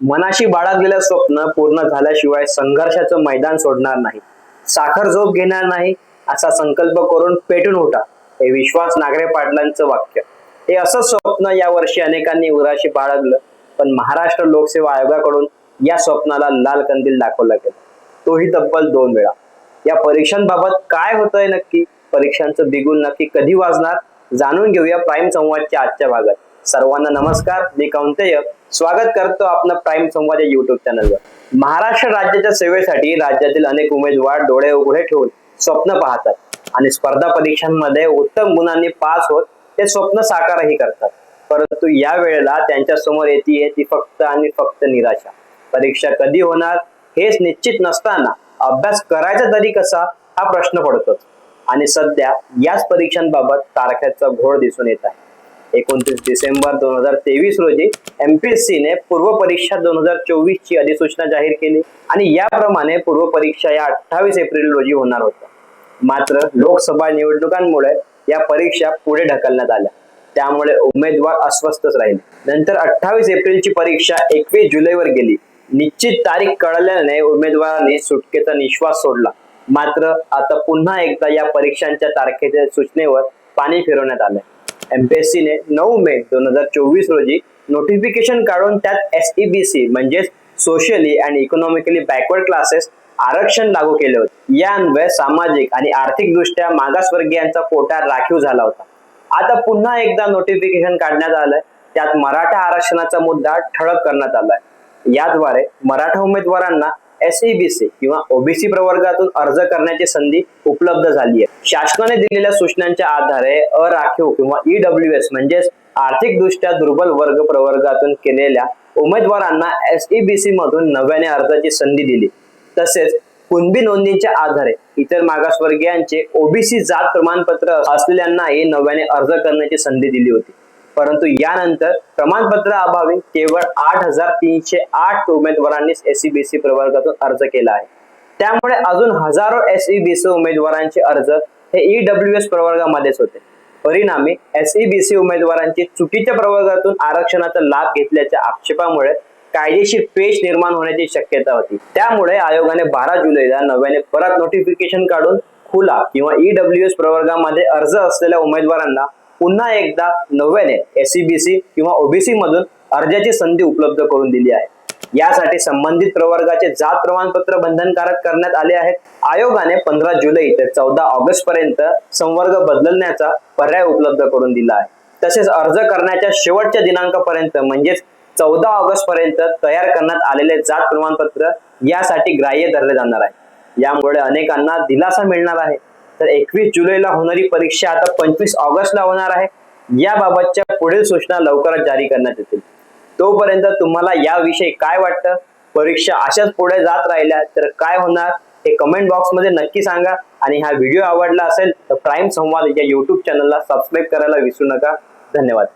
मनाशी बाळगलेलं स्वप्न पूर्ण झाल्याशिवाय संघर्षाचं मैदान सोडणार नाही. साखर झोप घेणार नाही असा संकल्प करून पेटून उठा हे विश्वास नागरे पाटलांचं वाक्य. हे असं स्वप्न या वर्षी अनेकांनी उराशी बाळगलं पण महाराष्ट्र लोकसेवा आयोगाकडून या स्वप्नाला लाल कंदील दाखवला गेला. तोही तब्बल दोन वेळा. या परीक्षांबाबत काय होतंय नक्की? परीक्षांचं बिगुल नक्की कधी वाजणार? जाणून घेऊया प्राईम संवादच्या आजच्या भागात. सर्वांना नमस्कार मी कौंतेय. स्वागत करतो आपलं प्राईम संवाद या युट्यूब चॅनलवर महाराष्ट्र राज्याच्या सेवेसाठी राज्यातील अनेक उमेदवार डोळे उघडे ठेवून स्वप्न पाहतात आणि स्पर्धा परीक्षांमध्ये उत्तम गुणांनी पास होत ते स्वप्न साकारही करतात. परंतु या वेळेला त्यांच्यासमोर येते ती फक्त आणि फक्त निराशा. परीक्षा कधी होणार हेच निश्चित नसताना अभ्यास करायचा तरी कसा हा प्रश्न पडतोच. आणि सध्या याच परीक्षांबाबत तारख्याचा घोळ दिसून येत आहे. एकोणतीस डिसेंबर दोन हजार तेवीस रोजी एमपीएससी ने पूर्व परीक्षा दोन हजार चोवीस ची अधिसूचना जाहीर केली आणि याप्रमाणे पूर्व परीक्षा या अठ्ठावीस एप्रिल रोजी होणार होत्या. मात्र लोकसभा निवडणुकांमुळे या परीक्षा पुढे ढकलण्यात आल्या. त्यामुळे उमेदवार अस्वस्थच राहिले. नंतर अठ्ठावीस एप्रिलची परीक्षा एकवीस जुलैवर गेली. निश्चित तारीख कळल्याने उमेदवारांनी सुटकेचा निश्वास सोडला. मात्र आता पुन्हा एकदा या परीक्षांच्या तारखेच्या सूचनेवर पाणी फिरवण्यात आलं एमपीएससी ने नऊ मे दोन हजार चोवीस रोजी नोटिफिकेशन काढून त्यात एस सी म्हणजेच socially and economically backward classes आरक्षण लागू केले होते. या अन्वये सामाजिक आणि आर्थिकदृष्ट्या मागासवर्गीयांचा कोटा राखीव झाला होता. आता पुन्हा एकदा नोटिफिकेशन काढण्यात आलंय. त्यात मराठा आरक्षणाचा मुद्दा ठळक करण्यात आलाय. याद्वारे मराठा उमेदवारांना एसईबीसी किंवा ओबीसी प्रवर्गातून अर्ज करण्याची संधी उपलब्ध झाली आहे. शासनाने दिलेल्या सूचनांच्या आधारे अराखीव किंवा ईडब्ल्यू एस म्हणजेच आर्थिक दृष्ट्या दुर्बल वर्ग प्रवर्गातून केलेल्या उमेदवारांना एसईबीसी मधून नव्याने अर्जाची संधी दिली. तसेच कुणबी नोंदीच्या आधारे इतर मागासवर्गीयांचे ओबीसी जात प्रमाणपत्र असलेल्यांनाही नव्याने अर्ज करण्याची संधी दिली होती. परंतु यानंतर प्रमाणपत्र अभावी केवळ आठ हजार तीनशे आठ उमेदवारांनीच एसईबीसी प्रवर्गातून अर्ज केला आहे. त्यामुळे अजून हजारो एसईबीसी उमेदवारांचे अर्ज हे ईडब्ल्यू एस प्रवर्गामध्येच होते. परिणामी एसईबीसी उमेदवारांची चुकीच्या प्रवर्गातून आरक्षणाचा लाभ घेतल्याच्या आक्षेपामुळे कायदेशीर पेच निर्माण होण्याची शक्यता होती. त्यामुळे आयोगाने बारा जुलैला नव्याने परत नोटिफिकेशन काढून खुला किंवा ईडब्ल्यू एस प्रवर्गामध्ये अर्ज असलेल्या उमेदवारांना पुन्हा एकदा नव्याने एससीबीसी किंवा ओबीसी मधून अर्जाची संधी उपलब्ध करून दिली आहे. यासाठी संबंधित प्रवर्गाचे जात प्रमाणपत्र बंधनकारक करण्यात आले आहेत. आयोगाने पंधरा जुलै ते चौदा ऑगस्ट पर्यंत संवर्ग बदलण्याचा पर्याय उपलब्ध करून दिला आहे. तसेच अर्ज करण्याच्या शेवटच्या दिनांकापर्यंत म्हणजेच चौदा ऑगस्ट पर्यंत तयार करण्यात आलेले जात प्रमाणपत्र यासाठी ग्राह्य धरले जाणार आहे. यामुळे अनेकांना दिलासा मिळणार आहे. तर एकवीस जुलैला होणारी परीक्षा आता पंचवीस ऑगस्टला होणार आहे. याबाबतच्या पुढील सूचना लवकरच जारी करण्यात येतील. तोपर्यंत तुम्हाला याविषयी काय वाटतं? परीक्षा अशाच पुढे जात राहिल्या तर काय होणार? हे कमेंट बॉक्समध्ये नक्की सांगा. आणि हा व्हिडिओ आवडला असेल तर प्राईम संवाद या यूट्यूब चॅनलला सबस्क्राईब करायला विसरू नका. धन्यवाद.